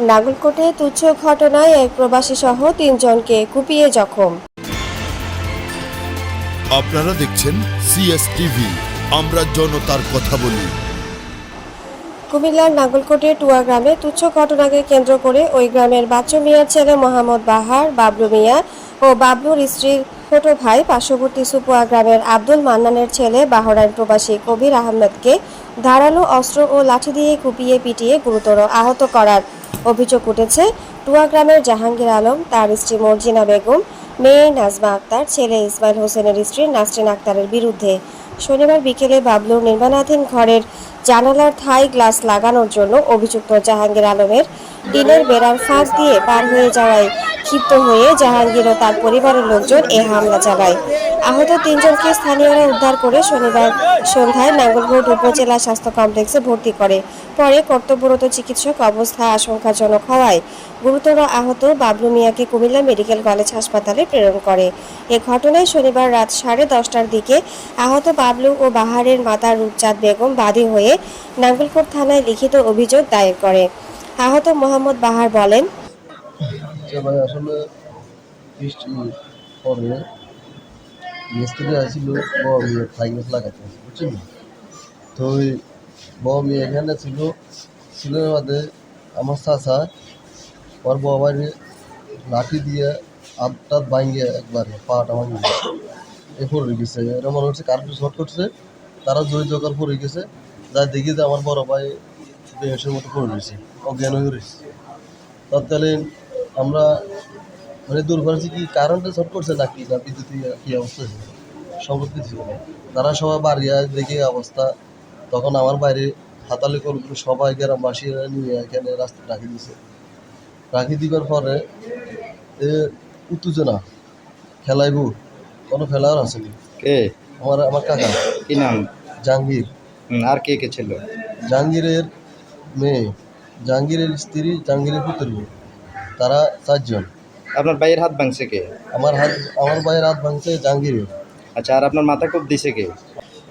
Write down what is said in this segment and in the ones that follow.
নাগলকোটে তুচ্ছ ঘটনায় এক প্রবাসী সহ তিনজনকে কুপিয়ে জখম। আপনারা দেখছেন সিএসটিভি আমরা জনতার কথা বলি। কুমিল্লার নাগলকোটে টুয়া গ্রামে তুচ্ছ ঘটনাকে কেন্দ্র করে ওই গ্রামের বাচ্চু মিয়ার ছেলে মোহাম্মদ বাহার বাবলু মিয়া ও বাবলুর স্ত্রীর ছোট ভাই পার্শ্ববর্তী সুপুয়া গ্রামের আব্দুল মান্নানের ছেলে বাহরাইন প্রবাসী কবির আহমেদকে ধারালো অস্ত্র ও লাঠি দিয়ে কুপিয়ে পিটিয়ে গুরুতর আহত করার অভিযোগ উঠেছে, টুয়া গ্রামের জাহাঙ্গীর আলম, তার স্ত্রী মর্জিনা বেগম, মেয়ে নাজমা আক্তার, ছেলে ইসমাইল হোসেনের স্ত্রী নাসরিন আক্তারের বিরুদ্ধে। শনিবার বিকেলে বাবলুর নির্মাণাধীন ঘরের জানালার থাই গ্লাস লাগানোর জন্য অভিযুক্ত জাহাঙ্গীর আলমের টিনের বেড়ার ফাঁস দিয়ে পার হয়ে যাওয়ায় ক্ষিপ্ত হয়ে জাহাঙ্গীর ও তার পরিবারের লোকজন এ হামলা চালায়। আহত তিনজনকে স্থানীয়রা উদ্ধার করে শনিবার সন্ধ্যায় নাঙ্গলকোট উপজেলা স্বাস্থ্য কমপ্লেক্সে ভর্তি করে। পরে কর্তব্যরত চিকিৎসক অবস্থা আশঙ্কাজনক হওয়ায় গুরুতর আহত বাবলু মিয়াকে কুমিল্লা মেডিকেল কলেজ হাসপাতালে প্রেরণ করে। এ ঘটনায় শনিবার রাত সাড়ে দশটার দিকে আহত বাবলু ও বাহারের মাতা রূপচাঁদ বেগম বাদী হয়ে নাঙ্গলকোট থানায় লিখিত অভিযোগ দায়ের করে। আহত মোহাম্মদ বাহার বলেন বৃষ্টি পরে মিস্ত্রি আসছিল বড় লাগাতে, বুঝছেন? তো ওই এখানে ছিল ছিল বাদে আমার চাষা ওর বড় লাঠি দিয়ে আটটা ভাঙিয়ে একবারে, পাটা ভাঙিয়ে এ পড়ে গেছে, এরা মনে হচ্ছে কারেন্ট শর্ট করছে, তারা জয় জোগাড় পড়ে গেছে। যা দেখি যে আমার বড় ভাই বেহেসের মতো পড়ে গেছে অজ্ঞান হয়ে রয়েছে। তৎকালীন আমরা মানে দূর করেছি কি কারেন্টে শর্ট করছে নাকি না বিদ্যুৎ কি অবস্থা ছিল সম্পত্তি ছিল না। তারা সবাই বাড়ি দেখে অবস্থা। তখন আমার বাইরে হাতালি কল করে সবাই গ্রামবাসীরা নিয়ে এখানে রাস্তা রাখি দিয়েছে রাখি দিবার পরে এ উত্তেজনা খেলাইবু কোনো ফেলার আসেনি। কে? আমার আমার কাকা। কি নাম? জাহাঙ্গীর। আর কে কে ছিল? জাহাঙ্গীরের মেয়ে জাহাঙ্গীরের স্ত্রী জাহাঙ্গীরের পুত্র তারা চারজন। আপনার ভাইয়ের হাত ভাঙছে কে? আমার হাত আমার ভাইয়ের হাত ভাঙছে জাহাঙ্গীরের। আচ্ছা আর আপনার মাথা খুব দিছে কে?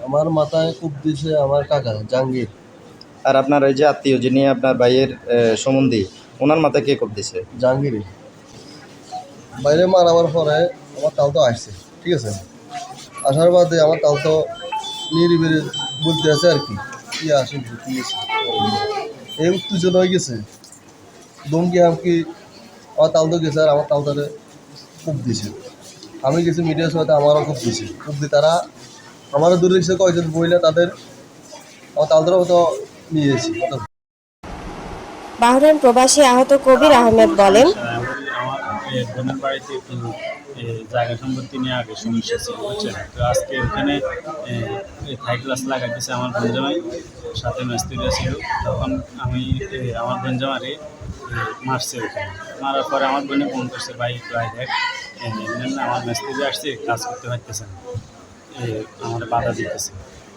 আমার মাথায় কূপ দিছে আমার কাকা জাহাঙ্গীর। আর আপনার ওই যে আত্মীয় যিনি আপনার ভাইয়ের সম্বন্ধী ওনার মাথায় কে খুব দিছে? জাহাঙ্গীরে বাইরে মারাবার পরে আমার তাল তো আসছে ঠিক আছে? আসার বাদে আমার তাল তো নিরিবিরি বলতে আছে আর কি কি আসে আছে এই উত্তেজনা হয়ে গেছে দমকি আমকি আমার তাল তো গেছে আর আমার তাল তারে কূপ দিছে আমি গেছি মিডিয়ার সাথে আমারও খুব দিছে কূপ দিয়ে তারা আমারও দূরে গেছে কয়েকজন মহিলা তাদের আমার তালদারও তো নিয়ে এসেছি বাহরাইন প্রবাসী আহত কবির আহমেদ বলেন জায়গা সম্পত্তি নিয়ে আগে সমস্যা ছিল, বুঝছেন? তো আজকে ওখানে থাই ক্লাস লাগাইতেছে আমার বঞ্জামাই সাথে মিস্ত্রি ছিল। তখন আমি আমার বঞ্জামারে মারছে ওখানে। মারার পরে আমার বোনে ফোন করছে, ভাই প্রায় দেখ। আমার মিস্ত্রি আসছে, কাজ করতে পারতেছে না। আমার বাধা দিতেছে।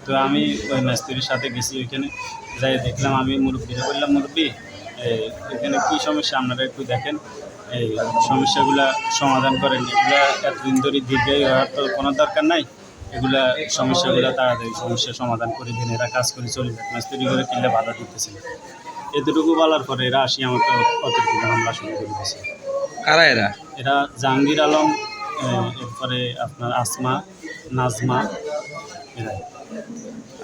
তো আমি ওই মিস্ত্রির সাথে গেছি ওইখানে, যাই দেখলাম আমি মুরব্বীরে বললাম, মুরব্বী এখানে কী সমস্যা? আপনারা একটু দেখেন। এই সমস্যাগুলা সমাধান করেন। এগুলা এতদিন ধরে দীর্ঘায়ী হওয়ার তো কোনো দরকার নাই। এগুলা সমস্যাগুলা তাড়াতাড়ি সমস্যার সমাধান করে দিন এরা কাজ করে চলে যাক মিস্ত্রি করে কিনলে বাধা দিতেছিল এতটুকু বলার পরে এরা আসি আমাকে অতিরিক্ত হামলা শুরু করে দিয়েছে কারা এরা? এরা জাহাঙ্গীর আলম এরপরে আপনার আসমা নাজমা এরা।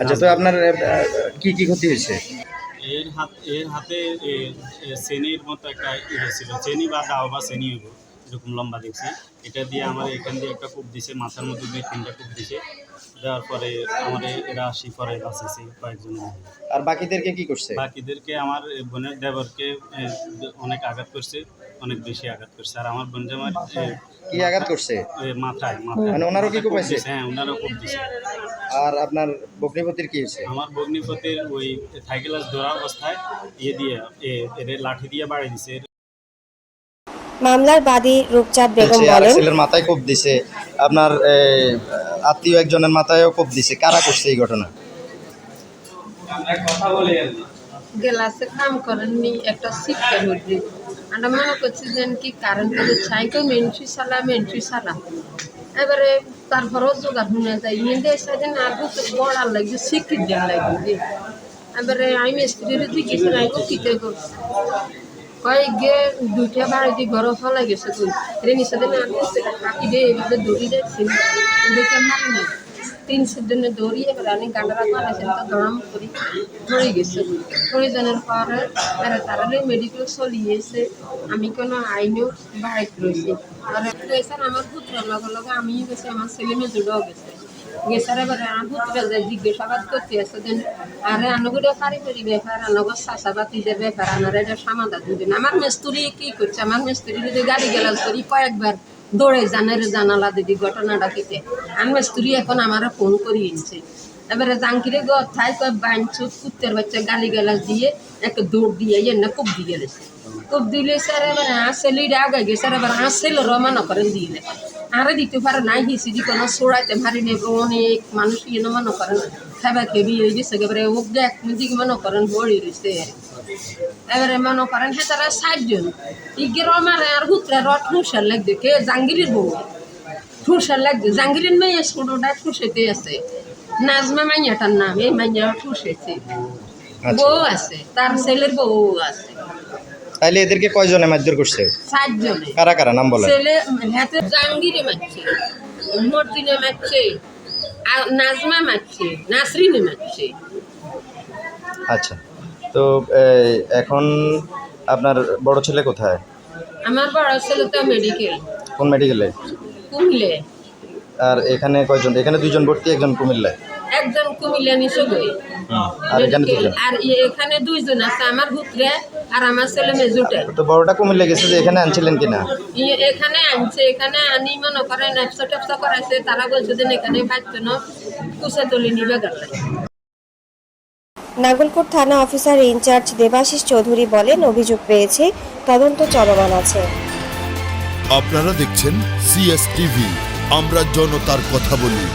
আচ্ছা তো আপনার কি কি ক্ষতি হয়েছে? এর হাত, এর হাতে চেনির মতো একটা ইয়ে ছিল। চেনি বা দাও বা হইব এরকম লম্বা দেখছি। এটা দিয়ে আমার এখান দিয়ে একটা কূপ দিছে, মাথার মধ্যে দিয়ে তিনটা কূপ দিছে। দেওয়ার পরে আমার এরা আসি পরে বাঁচেছে কয়েকজন আর বাকিদেরকে কি করছে? বাকিদেরকে আমার বোনের দেবরকে এ, অনেক আঘাত করছে অনেক বেশি আঘাত করছে। আর আমার বোন জামার কি আঘাত করছে? মাথায় মাথায়। মানে ওনারও কি কোপাইছে? হ্যাঁ ওনারও কূপ দিছে আর আপনার বকরিপতির কি হয়েছে? আমার ভগ্নিপতির ওই সাইকেলাস ধরা অবস্থায় ইয়ে দিয়ে এদের লাঠি দিয়ে বাড়ি দিছে। মামলার বাদী রূপচাঁদ বেগম বলেন। ছেলের মাথায় কোপ দিছে। আপনার আত্মীয় একজনের মাথায়ও কোপ দিছে। কারা করছে এই ঘটনা? এবারে তারপরেও জোগাড় শুনে যায়। ইন্দে সাইডে আর লাগছে শিক্ষিত দেওয়া লাগবে। এবারে আমি স্ত্রীর রাখব কিতে করছে কয়েক গে দুইটা বাড়িতে ঘর ফলা গেছে তুই রে নিচে দিনে আমি হাঁটি দিয়ে এইভাবে দৌড়ি যাচ্ছি দেখে মারি না? তিন দিনে দৌড়িয়ে এবার আমি গান্ডারা করেছেন তো দড়াম করি পড়ে গেছে। পড়ে যাওয়ার পরে তারা তারালে মেডিকেল চলিয়েছে আমি কোনো আইনও বাইক রয়েছি আর আমার পুত্রের লগে লগে আমিও গেছি আমার ছেলে মেয়ে দুটাও গেছে। গেছার আমার পুত্রে যায়, জিজ্ঞাসাবাদ করতে আছে, দেন আরে আনগুলো কারিগরি ব্যাপার আনগো চাষাবাতিদের ব্যাপার আনার এটা সমাধান দিবেন আমার মিস্ত্রি কি করছে? আমার মিস্ত্রি যদি গাড়ি গেলাস করি কয়েকবার দৌড়ে জানের জানালা দিদি, ঘটনাটা কিতে আমি মিস্ত্রি এখন আমার ফোন করি এনেছে। এবারে জাঙ্কিরে গো কয় বাইনচুত কুত্তের বাচ্চা গালি গালাস দিয়ে একটা দৌড় দিয়ে এনে কুপ দিয়ে গেলেছে কুপ দিলে স্যার আগে গেছে এবার আসলে রমানা করেন দিলে আরে দিতে পারে নাই হিসি দি কোনো সোড়াইতে পারি নেই অনেক মানুষ ইয়ে মনে করেন। খাবা খেবি হয়ে গেছে এবারে ও দেখ দিকে মনে করেন বড়ি রয়েছে এবারে মনে করেন হ্যাঁ তারা ষাটজন ইগের আমার আর হুতরা রট ঠুসার লাগবে কে? জাঙ্গিরির বউ। ঠুসার লাগবে। জাঙ্গিরির মেয়ে ছোটটা ঠুসেতে আছে। নাজমা মাইয়াটার নাম এই মাইয়া ঠুসেছে। আচ্ছা। বউ আছে তার ছেলের বউ আছে। তাইলে এদেরকে কয়জনে মারধর করছে? কারা কারা? নাম বলেন। ছেলে হাতে জাহাঙ্গীরে মারছে। মর্দিনে মারছে। আর নাজমা মারছে নাসরিনে মারছে। আচ্ছা। তো এখন আপনার বড় ছেলে কোথায়? আমার বড় ছেলে তো মেডিকেল কোন মেডিকেলে কুমিলে আর এখানে কয়জন? এখানে দুইজন ভর্তি একজন কুমিল্লায়? একজন কুমিল্লা নিচে গই আর এখানে মেডিকেল আর এখানে দুইজন আছে। আমার ভুতরে আর আমার ছেলে মেজুটে তো বড়টা কুমিল্লা গেছে যে এখানে আনছিলেন কিনা? এখানে আনছে এখানে আনি মনে করেন ব্যবসা ট্যাবসা করাইছে তারা বলছে যে এখানে পাচ্ছে না কুসে তুলে নিবে গেলে। নাগলকোট থানা অফিসার ইনচার্জ দেবাশিস চৌধুরী বলেন অভিযোগ পেয়েছে তদন্ত চলমান আছে। আপনারা দেখছেন সিএস টিভি আমরা জনতার কথা বলি।